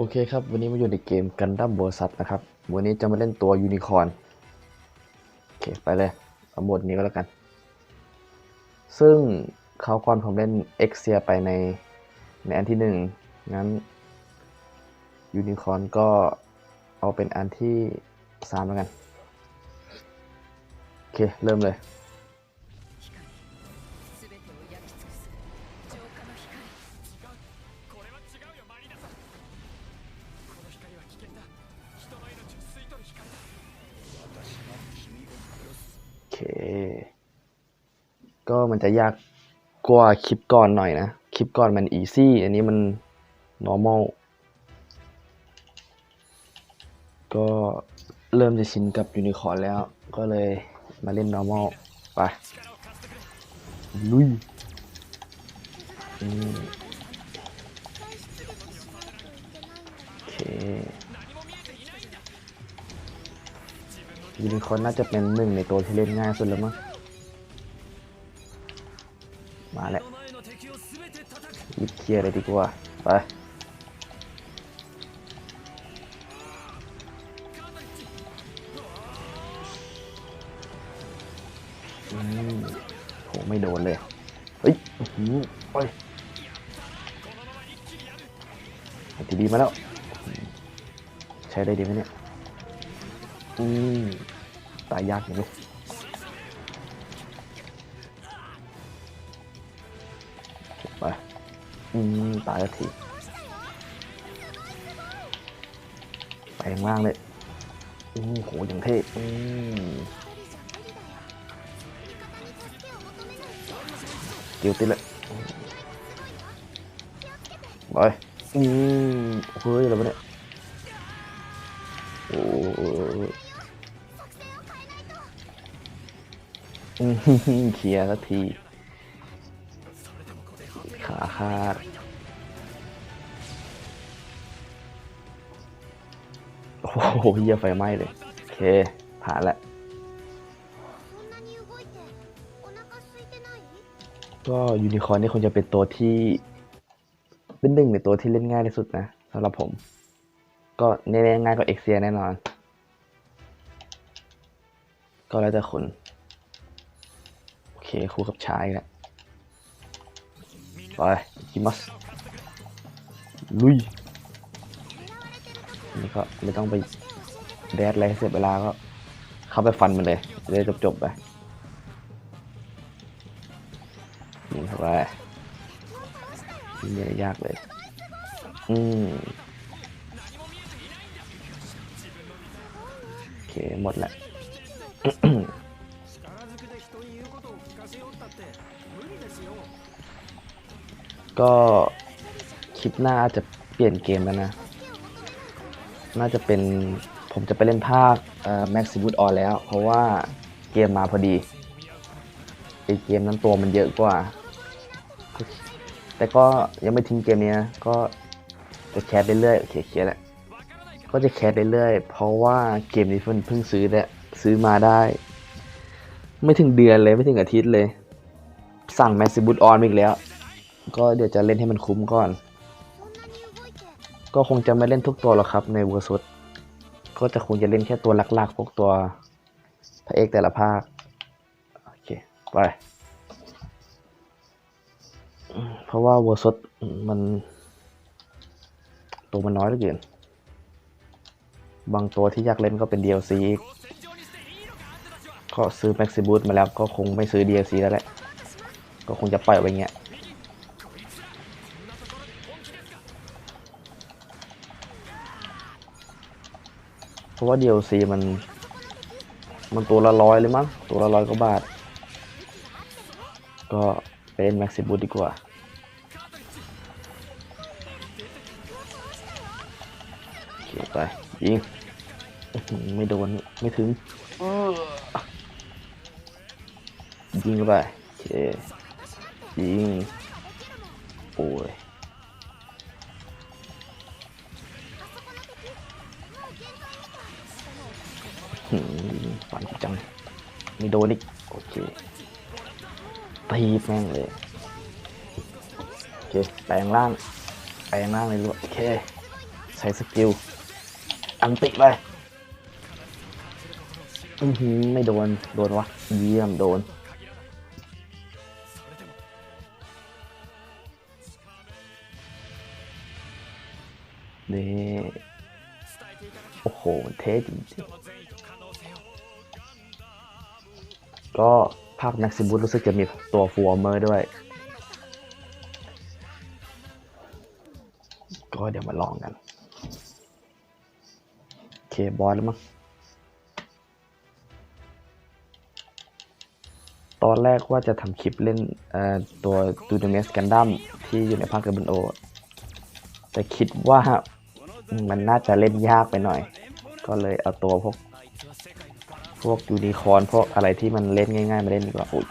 โอเคครับ วันนี้มาอยู่ในเกมกันดั้มโบซั s นะครับ วันนี้จะมาเล่นตัวยูนิคอร์นโอเคไปเลย เอาหมดนี้ก็แล้วกัน ซึ่งเขาวก่อนผมเล่นเอ็กเซียไปในในอันที่หนึ่งงั้นยูนิคอร์นก็เอาเป็นอันที่สามแล้วกัน โอเค เริ่มเลย มันจะยากกว่าคลิปก่อนหน่อยนะ คลิปก่อนมันอีซี่อันนี้มัน normal ก็เริ่มจะชินกับยูนิคอร์นแล้ว ก็เลยมาเล่น normal ไป ลุยโอเคยูนิคอร์นน่าจะเป็นหนึ่งในตัวที่เล่นง่ายสุดแล้วมั้ง มาแล้วรีบเคลียร์เลยดีกว่า ไปโหไม่โดนเลย เฮ้ยหืมโอ้ยทีดีมาแล้ว ใช้ได้ดีไหมเนี่ย อืมตายยากอยู่เลย อืมตายแล้วทีไปข้างล่างเลยอืมโหอย่างเท่อืมเกี่ยวติดเลยไปอืมเฮ้ยอะไรวะเนี่ยโอ้อืมเคลียร์สักที ขาขาดโอ้โหเฮียไฟไหม้เลย โอเค ผ่านละก็ยูนิคอร์นนี่คงจะเป็นตัวที่ เป็นหนึ่งในตัวที่เล่นง่ายที่สุดนะสำหรับผม ก็แน่ๆง่ายกว่าเอ็กเซียแน่นอน ก็แล้วแต่คนโอเคคู่กับชายแหละ ไปกิมัสลุยนี่ก็ไม่ต้องไปแดดอะไรเสียเวลาก็เข้าไปฟันมันเลยจะได้จบๆไปนี่เข้าไปไม่ยากเลย อืมโอเคหมดแล้ว ก็คลิปหน้าอาจจะเปลี่ยนเกมแล้วนะ น่าจะเป็นผมจะไปเล่นภาคเอ่อ Maximus On แล้ว เพราะว่าเกมมาพอดีไอเกมนั้นตัวมันเยอะกว่า แต่ก็ยังไม่ทิ้งเกมนี้นะก็จะแคสเรื่อยๆโอเคเคลียร์แล้วก็จะแคสเรื่อยๆเพราะว่าเกมนี้เพิ่งเพิ่งซื้อเนี่ยซื้อมาได้ ไม่ถึงเดือนเลยไม่ถึงอาทิตย์เลย สั่ง Maximus On มาอีกแล้ว ก็เดี๋ยวจะเล่นให้มันคุ้มก่อน ก็คงจะไม่เล่นทุกตัวหรอกครับในเวอร์ซุดก็จะคงจะเล่นแค่ตัวหลักๆพวกตัวพระเอกแต่ละภาค โอเค ไป เพราะว่าเวอร์ซุดมัน ตัวมันน้อยเหลือเกินบางตัวที่อยากเล่นก็เป็น DLC อีกก็ซื้อ Maxi Boost มาแล้วก็คงไม่ซื้อ DLC แล้วแหละ ก็คงจะปล่อยไว้เงี้ย เพราะว่า DLC มัน มันตัวละร้อยเลยมั้ง ตัวละร้อยกว่าบาท ก็ไปเล่น Maxi Boost ดีกว่าโอเคไปยิงไม่โดน ไม่ถึงยิงเข้าไปโอเคยิง โอ้ย โดนอีกโอเคตีแม่งเลยโอเคแปลงร่างแปลงร่างเลยลูกโอเคใช้สกิลอันติไปอือหือไม่โดนโดนวะเยี่ยมโดนนี่โอ้โหเท่จริงๆ ก็ภาคแม็กซิมุสรู้สึกจะมีตัวฟูอร์เมอร์ด้วย ก็เดี๋ยวมาลองกันโอเคบอสแล้วมั้งตอนแรกว่าจะทำคลิปเล่นตัวดูดเมสกันดั้มที่อยู่ในภาคเกมเบนโอ แต่คิดว่ามันน่าจะเล่นยากไปหน่อย ก็เลยเอาตัวพวก พวกยูนิคอร์นพวกอะไรที่มันเล่นง่ายๆ มาเล่นดีกว่าอุ๊ย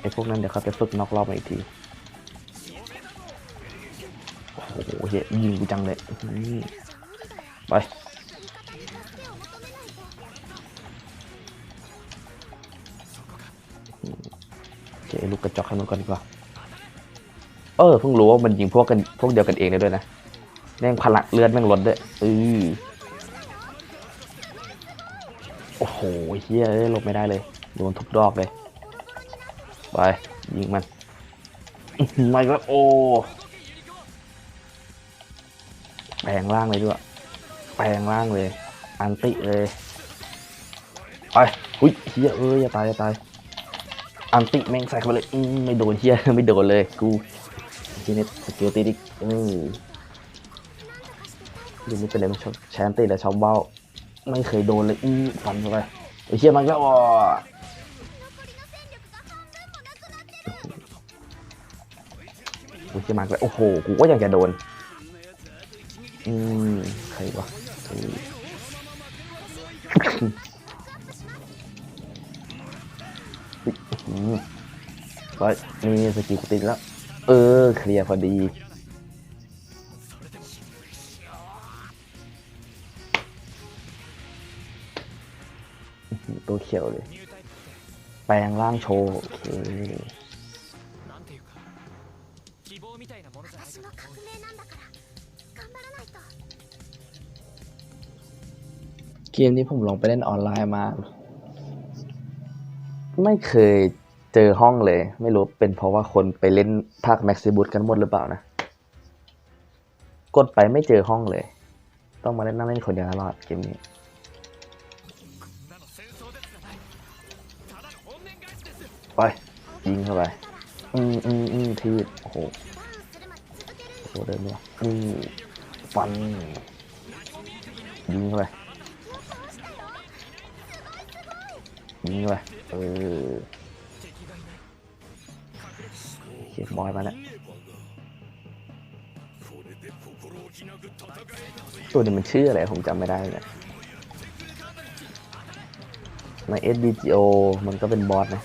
ไอพวกนั้นเดี๋ยวเขาไปฝึกนอกรอบมาอีกที โอ้โหเฮียยิงกูจังเลยไปโอเคลูกกระจอกข้างนู้นก่อนดีกว่า เออเพิ่งรู้ว่ามันยิงพวกกันพวกเดียวกันเองได้ด้วยนะ แม่งพลังเลือดแม่งลดด้วยเออโอ้โหเฮียเอ้ยหลบไม่ได้เลยโดนทุกดอกเลยไปยิงมันไม่ก็โอ้แปลงร่างเลยด้วยแปลงร่างเลยอันติเลยไปอุ้ยเฮียเอ้ยอย่าตายอย่าตายอันติแม่งใส่เข้าไปเลยอืมไม่โดนเฮียไม่โดนเลยกูทีนี้สกิลตีดิเออ ดูนี่เป็นเลยมันชอบแชนตีแต่ชาวเบ้า ไม่เคยโดนเลยอืมฟันเข้าไปไอ้เฮียมันก็อ๋อโอ้ยเฮียมันก็โอ้โหกูก็ยากจะโดนอืมใครวะอืมอืมก็มีสกิลกูติดแล้ว เออ เคลียร์พอดี ตัวเขียวเลย แปลงร่างโชว์ โอเคเกมนี้ผมลองไปเล่นออนไลน์มา ไม่เคยเจอห้องเลย ไม่รู้เป็นเพราะว่าคนไปเล่นภาคแม็กซิบูตกันหมดหรือเปล่านะ กดไปไม่เจอห้องเลย ต้องมาเล่นนั่งเล่นคนเดียวตลอดเกมนี้ ไป ยิงเข้าไป อืมอืมอืมทีบโอ้โหโอ้โหเดินมยอืมฟัน ยิงเข้าไป ยิงเข้าไป เออเก็บบอยมาแล้วตัวนี้มันชื่ออะไรผมจำไม่ได้เลยใน S D G O มันก็เป็นบอสนะ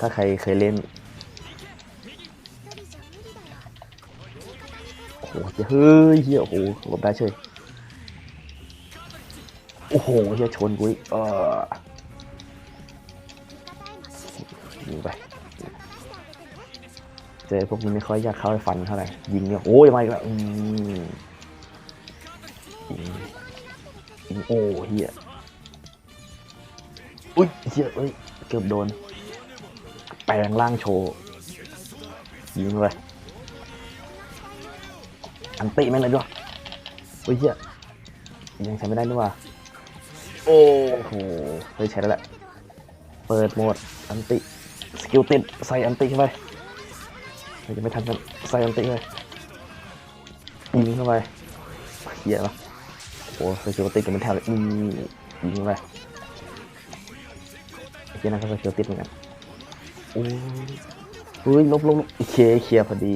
ถ้าใครเคยเล่นโอ้โหเหี้ยเฮ้ยเฮียโอ้โหหลบได้เฉยโอ้โหเฮียชนกูอีกเออยิงไปเจอพวกนี้ไม่ค่อยอยากเข้าไปฟันเท่าไหร่ยิงเนี่ยโอ้ยมาอีกแล้วอืมยิงโอ้เฮียอุ้ยเฮียเอ้ยเกือบโดน ปลงร่างโชว์ยิงเลยอันติแม่งเลยด้วยโอ้ยเฮียยังใช้ไม่ได้ด้วยว่ะโอ้โหเฮ้ยใช้แล้วแหละเปิดโหมดอันติสกิลติดใส่อันติเข้าไปเฮ้ยจะไม่ทันกันใส่อันติเข้าไปยิงเข้าไปเฮียละโอ้สกิลติดกันเป็นแถวเลยอืมยิงเข้าไปไอ้เฮียนั่นก็สกิลติดเหมือนกันโอุ้ยอ้ยลบลบเคเคียร์พอดี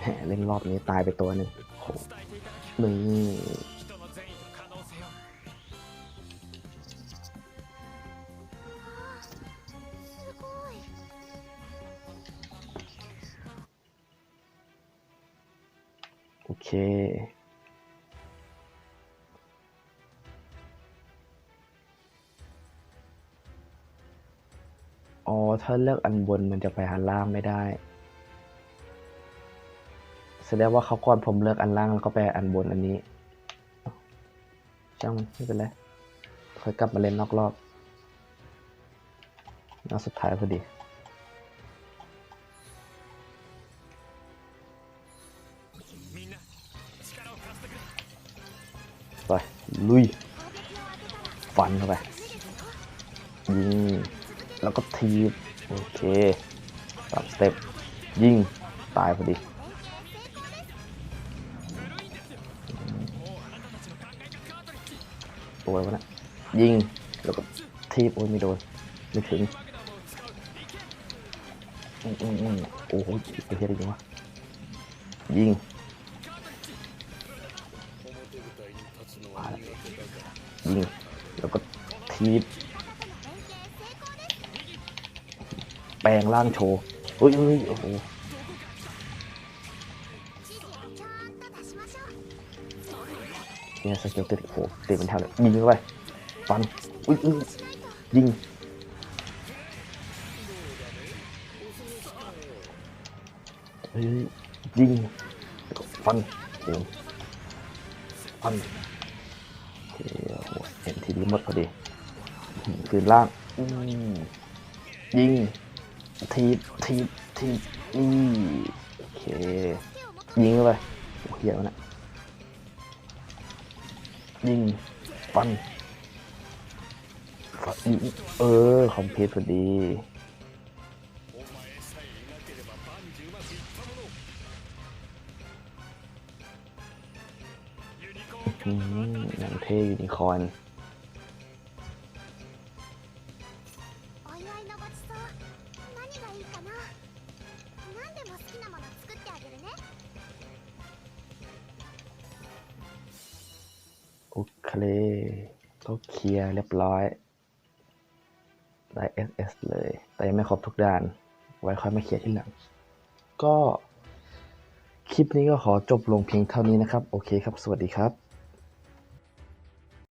แหมเล่นรอบนี้ตายไปตัวหนึ่งโหนี่โอเค ถ้าเลือกอันบนมันจะไปอันล่างไม่ได้ แสดงว่าเขาก่อนผมเลือกอันล่างแล้วก็ไปอันบนอันนี้ช่างมันไม่เป็นไรค่อยกลับมาเล่นนอกรอบนอดสุดท้ายพอดีไปลุยฟันเข้าไปยิง แล้วก็ทีบโอเคตับสเต็ปยิงตายพอดีตัววะนะยิงแล้วก็ทีบโอ้ยไม่โดนไม่ถึงอืมอืมโอ้โหเฮ็ดเฮียอะไวะยิงยิงแล้วก็ทีบ ล่างโชว์เฮ้ยเฮ้ยโอ้โหเนี่ยสกิลติดโหติดเป็นแถวเลยยิงเข้าไปฟันอุ้ยยิงเฮ้ยยิงฟันเดี๋ฟันโอ้โเห็นทีนี้หมดพอดีคืนล่างยิง ทีบทีบทีบนี่โอเคยิงเข้าไปเหี้ยวนะยิงปั้นเออคอมพิวต์พอดีอืมนั่งเท่ยูนิคอน โอเคก็เคลียร์เรียบร้อยได้ SS เลย แต่ยังไม่ครบทุกด้าน ไว้ค่อยมาเคลียร์ที่หลัง ก็คลิปนี้ก็ขอจบลงเพียงเท่านี้นะครับ โอเคครับ สวัสดีครับ